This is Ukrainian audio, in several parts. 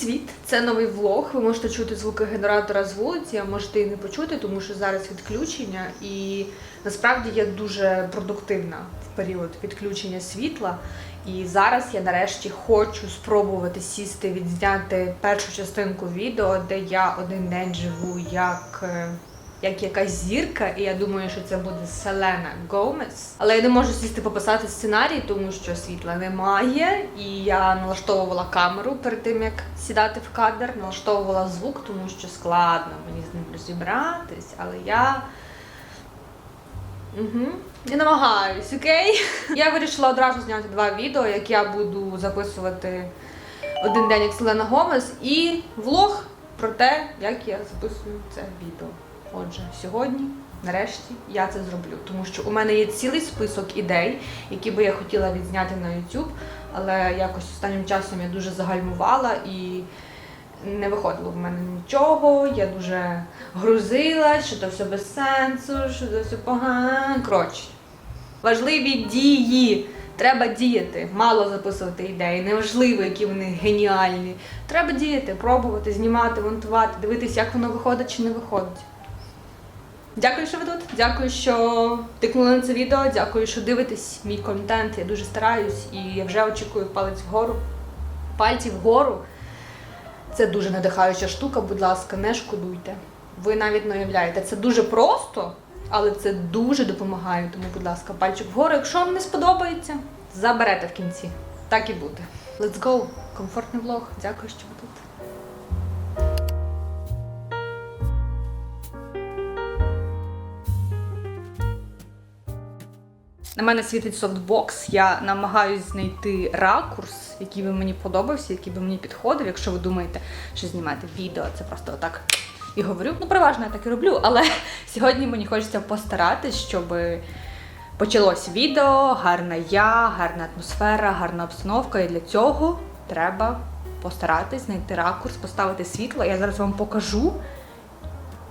світ! Це новий влог. Ви можете чути звуки генератора з вулиці, а можете і не почути, тому що зараз відключення. І насправді я дуже продуктивна в період відключення світла. І зараз я нарешті хочу спробувати сісти, відзняти першу частинку відео, де я один день живу як. Як якась зірка, і я думаю, що це буде Селена Гомес. Але я не можу сісти пописати сценарій, тому що світла немає. І я налаштовувала камеру перед тим, як сідати в кадр, налаштовувала звук, тому що складно мені з ним розібратись, але я. Угу. Я намагаюсь, окей? Я вирішила одразу зняти два відео, як я буду записувати один день як Селена Гомес, і влог про те, як я записую це відео. Отже, сьогодні, нарешті, я це зроблю, тому що у мене є цілий список ідей, які би я хотіла відзняти на YouTube, але якось останнім часом я дуже загальмувала і не виходило в мене нічого. Я дуже грузилась, що це все без сенсу, що це все погано. Коротше, важливі дії. Треба діяти, мало записувати ідеї, неважливо, які вони геніальні. Треба діяти, пробувати, знімати, монтувати, дивитися, як воно виходить чи не виходить. Дякую, що ви тут. Дякую, що тикнули на це відео. Дякую, що дивитесь мій контент. Я дуже стараюсь і я вже очікую палець вгору. Пальці вгору. Це дуже надихаюча штука, будь ласка, не шкодуйте. Ви навіть не уявляєте. Це дуже просто, але це дуже допомагає. Тому, будь ласка, пальчик вгору. Якщо вам не сподобається, заберете в кінці. Так і буде. Let's go! Комфортний влог. Дякую, що ви тут. На мене світить софтбокс. Я намагаюсь знайти ракурс, який би мені подобався, який би мені підходив. Якщо ви думаєте, що знімати відео, це просто отак і говорю. Ну, переважно я так і роблю, але сьогодні мені хочеться постаратись, щоб почалось відео, гарна я, гарна атмосфера, гарна обстановка. І для цього треба постаратись знайти ракурс, поставити світло. Я зараз вам покажу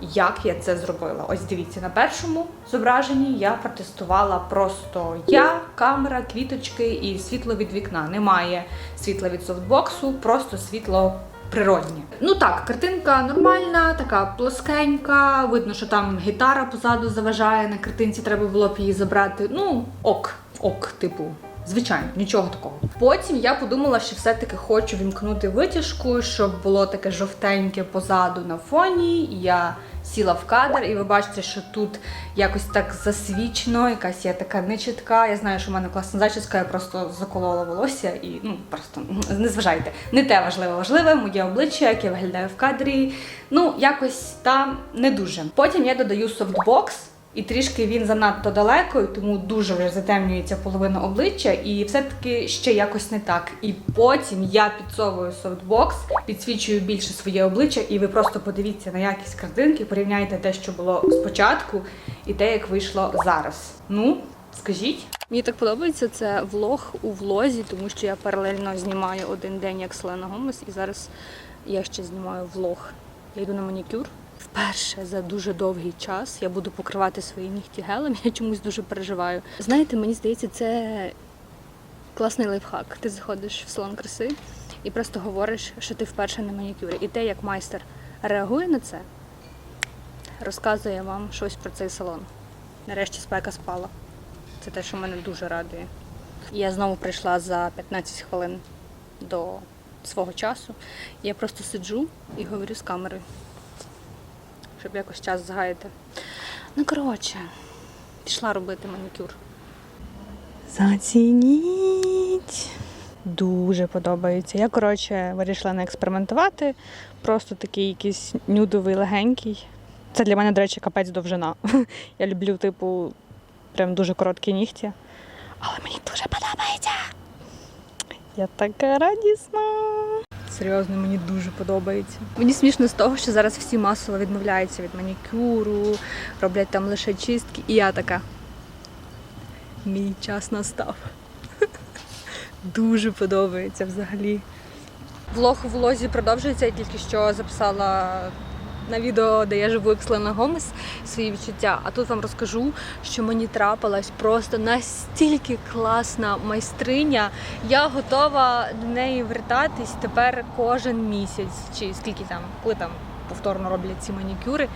як я це зробила. Ось дивіться, на першому зображенні я протестувала просто я, камера, квіточки і світло від вікна. Немає світла від софтбоксу, просто світло. Природні. Ну так, картинка нормальна, така плоскенька. Видно, що там гітара позаду заважає. На картинці треба було б її забрати. Ну, ок, ок, типу, Звичайно, нічого такого. Потім я подумала, що все-таки хочу вімкнути витяжку, щоб було таке жовтеньке позаду на фоні. Я сіла в кадр, і ви бачите, що тут якось так засвічено, якась я така нечітка. Я знаю, що в мене класна зачіска, я просто заколола волосся і ну просто не зважайте. Не те важливе, важливе, моє обличчя, як я виглядаю в кадрі. Ну, якось там не дуже. Потім я додаю софтбокс. І трішки він занадто далеко, тому дуже вже затемнюється половина обличчя, і все-таки ще якось не так. І потім я підсовую софтбокс, підсвічую більше своє обличчя, і ви просто подивіться на якість картинки, порівняйте те, що було спочатку, і те, як вийшло зараз. Ну, скажіть. Мені так подобається це влог у влозі, тому що я паралельно знімаю один день як Селена Гомес, і зараз я ще знімаю влог. Я йду на манікюр. Вперше за дуже довгий час я буду покривати свої нігті гелем. Я чомусь дуже переживаю. Знаєте, мені здається, це класний лайфхак. Ти заходиш в салон краси і просто говориш, що ти вперше на манікюрі. І те, як майстер реагує на це, розказує вам щось про цей салон. Нарешті спека спала. Це те, що мене дуже радує. Я знову прийшла за 15 хвилин до свого часу. Я просто сиджу і говорю з камерою щоб якось час згаяти. Ну, коротше, пішла робити манікюр. Зацініть. Дуже подобається. Я, коротше, вирішила не експериментувати. Просто такий якийсь нюдовий легенький. Це для мене, до речі, капець довжина. Я люблю, типу, прям дуже короткі нігті. Але мені дуже подобається. Я така радісна. Серйозно, мені дуже подобається. Мені смішно з того, що зараз всі масово відмовляються від манікюру, роблять там лише чистки. І я така. Мій час настав. Дуже подобається взагалі. Влог у лозі продовжується. Я тільки що записала на відео, де я живу як Селена Гомес, свої відчуття. А тут вам розкажу, що мені трапилась просто настільки класна майстриня. Я готова до неї вертатись тепер кожен місяць, чи скільки там, коли там повторно роблять ці манікюри.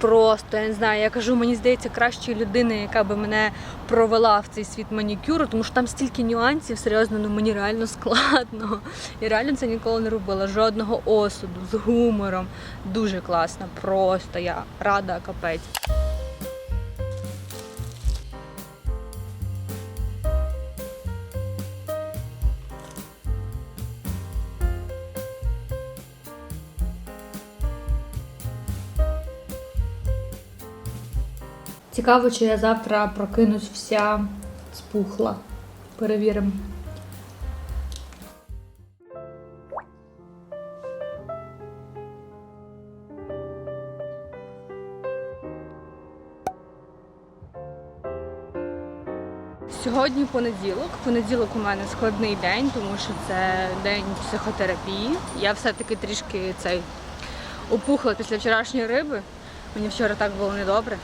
Просто я не знаю, я кажу, мені здається, кращої людини, яка би мене провела в цей світ манікюру, тому що там стільки нюансів, серйозно, ну мені реально складно. Я реально це ніколи не робила. Жодного осуду, з гумором. Дуже класно. Просто я рада капець. Цікаво, чи я завтра прокинусь вся спухла. Перевіримо. Сьогодні понеділок. Понеділок у мене складний день, тому що це день психотерапії. Я все-таки трішки цей опухла після вчорашньої риби. Мені вчора так було недобре,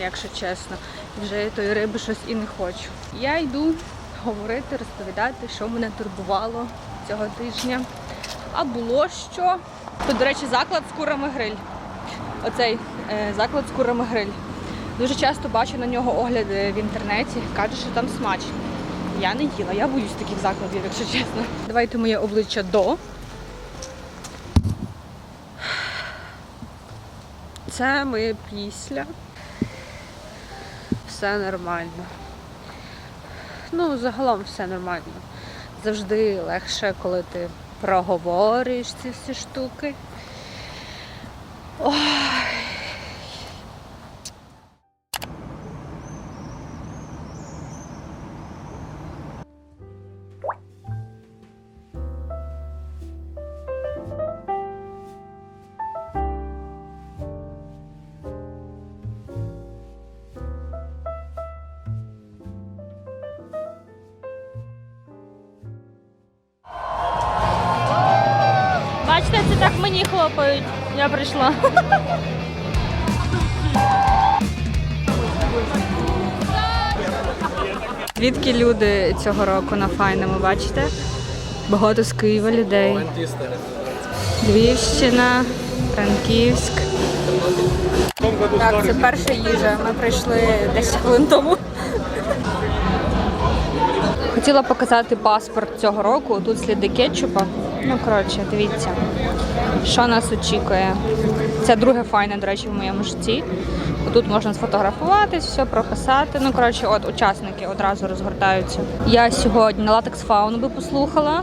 якщо чесно. Вже тої риби щось і не хочу. Я йду говорити, розповідати, що мене турбувало цього тижня. А було що. Тут, до речі, заклад з курами гриль. Оцей е, заклад з курами гриль. Дуже часто бачу на нього огляди в інтернеті. Кажуть, що там смачно. Я не їла, я боюсь таких закладів, якщо чесно. Давайте моє обличчя до. Це моє після. Все нормально. Ну, загалом все нормально. Завжди легше, коли ти проговориш ці всі штуки. Ой. Бачите, це так мені хлопають. Я прийшла. Звідки люди цього року на файному, бачите? Багато з Києва людей. Львівщина, Франківськ. Так, це перша їжа. Ми прийшли 10 хвилин тому. Хотіла показати паспорт цього року. Тут сліди кетчупа. Ну, коротше, дивіться, що нас очікує. Це друге файне, до речі, в моєму житті. Тут можна сфотографуватись, все прописати. Ну, коротше, от учасники одразу розгортаються. Я сьогодні на латекс фауну би послухала.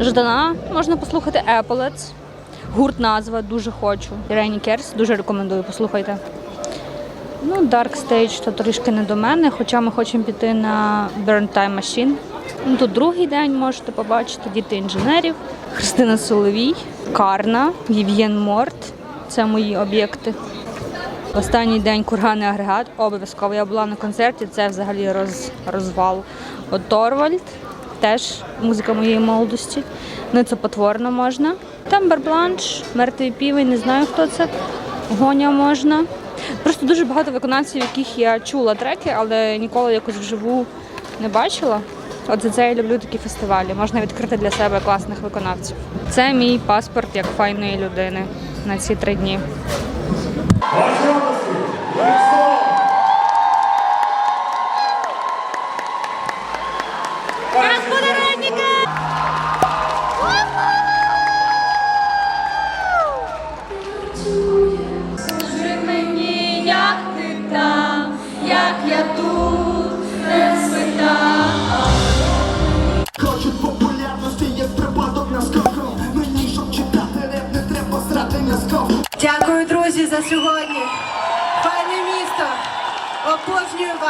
Ждана можна послухати Epaulets. Гурт назва дуже хочу. Рейні Керс, дуже рекомендую, послухайте. Ну, Dark Stage то трішки не до мене, хоча ми хочемо піти на Burn Time Machine. Ну, тут другий день можете побачити діти інженерів, Христина Соловій, Карна, Вів'єн Морт. Це мої об'єкти. Останній день курганний агрегат. Обов'язково я була на концерті, це взагалі роз, розвал. От Торвальд, теж музика моєї молодості. Ну це потворно можна. Тембер Бланш, мертвий півень, не знаю хто це. Гоня можна. Просто дуже багато виконавців, яких я чула треки, але ніколи якось вживу не бачила. От за це я люблю такі фестивалі. Можна відкрити для себе класних виконавців. Це мій паспорт як файної людини на ці три дні.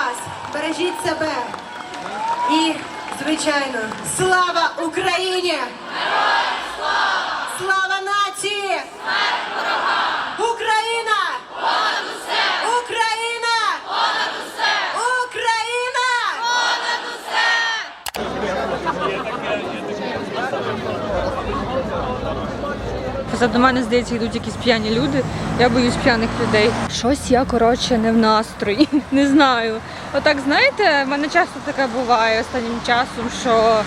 Вас. Бережіть себе. І, звичайно, слава Україні! Героям слава! Слава нації! Україна! Понад усе! Україна! Понад усе! Україна! Понад усе! Позаду мене, здається, йдуть якісь п'яні люди. Я боюсь п'яних людей. Щось я, коротше, не в настрої. Не знаю. Отак, знаєте, в мене часто таке буває останнім часом, що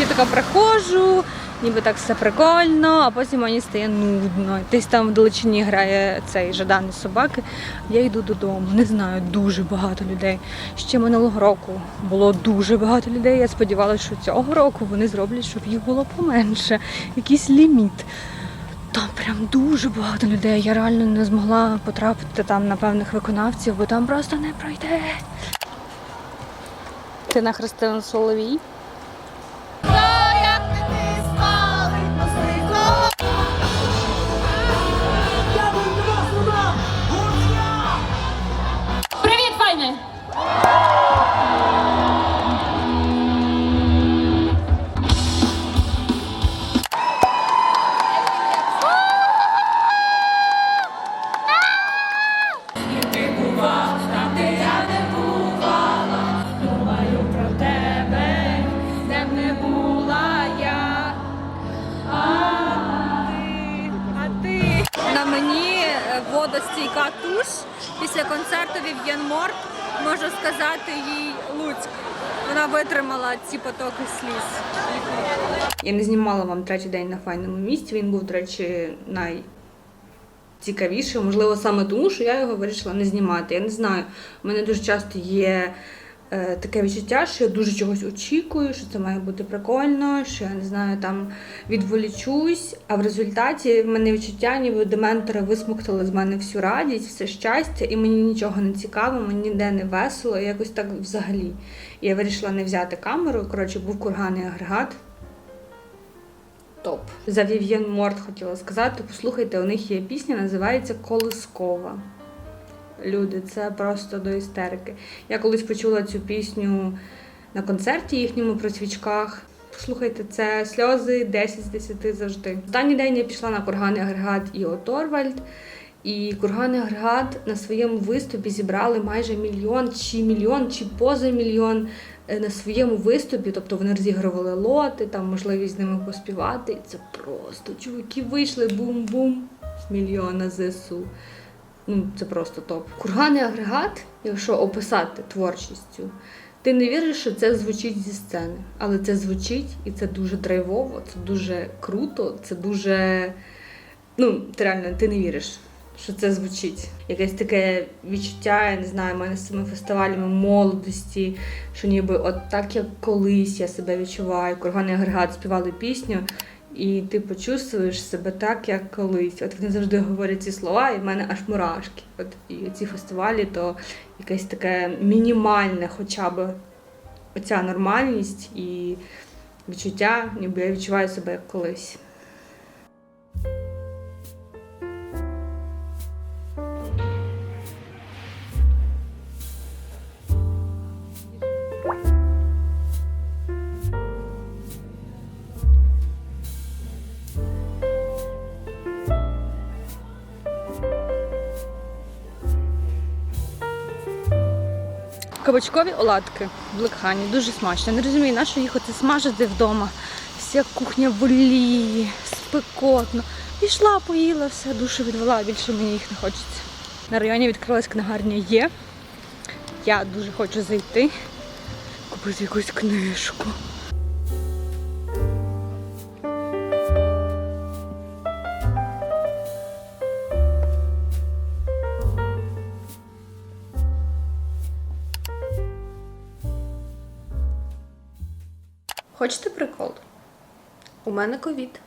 я така приходжу, ніби так все прикольно, а потім мені стає нудно. Десь там в далечині грає цей жаданий собаки. Я йду додому. Не знаю, дуже багато людей. Ще минулого року було дуже багато людей. Я сподівалася, що цього року вони зроблять, щоб їх було поменше. Якийсь ліміт. Там прям дуже багато людей. Я реально не змогла потрапити там на певних виконавців, бо там просто не пройде. Ти на Христину Соловій? Водостійка туш після концерту Вів'єн Морт. Можу сказати їй Луцьк. Вона витримала ці потоки сліз. Я не знімала вам третій день на файному місці. Він був, до речі, найцікавіший. Можливо, саме тому, що я його вирішила не знімати. Я не знаю. У мене дуже часто є таке відчуття, що я дуже чогось очікую, що це має бути прикольно, що я не знаю, там відволічусь, а в результаті в мене відчуття, ніби дементори висмоктали з мене всю радість, все щастя, і мені нічого не цікаво, мені ніде не весело, і якось так взагалі. І я вирішила не взяти камеру. Коротше, був курганний агрегат. Топ. За Вів'єн Морт хотіла сказати. Послухайте, у них є пісня, називається Колискова. Люди, це просто до істерики. Я колись почула цю пісню на концерті їхньому при свічках. Послухайте, це сльози 10 з 10 завжди. Останній день я пішла на курганний агрегат і Оторвальд. І курганний агрегат на своєму виступі зібрали майже мільйон, чи мільйон, чи поза мільйон е, на своєму виступі. Тобто вони розігрували лоти, там можливість з ними поспівати. І це просто чуваки вийшли бум-бум. Мільйон на ЗСУ. Ну, це просто топ. Курганний агрегат, якщо описати творчістю, ти не віриш, що це звучить зі сцени. Але це звучить і це дуже драйвово, це дуже круто, це дуже. Ну, ти реально ти не віриш, що це звучить. Якесь таке відчуття, я не знаю, в мене з цими фестивалями молодості, що ніби от так, як колись я себе відчуваю. Курганний агрегат співали пісню, і ти почувствуєш себе так, як колись. От вони завжди говорять ці слова, і в мене аж мурашки. От і ці фестивалі, то якесь таке мінімальне, хоча б оця нормальність і відчуття, ніби я відчуваю себе як колись. Кабачкові оладки в Блекхані, дуже смачно. Не розумію, на що їх оце смажити вдома. Вся кухня воліє спекотно. Пішла, поїла, все, душу відвела, більше мені їх не хочеться. На районі відкрилась книгарня є. Я дуже хочу зайти, купити якусь книжку. Хочете прикол? У мене ковід.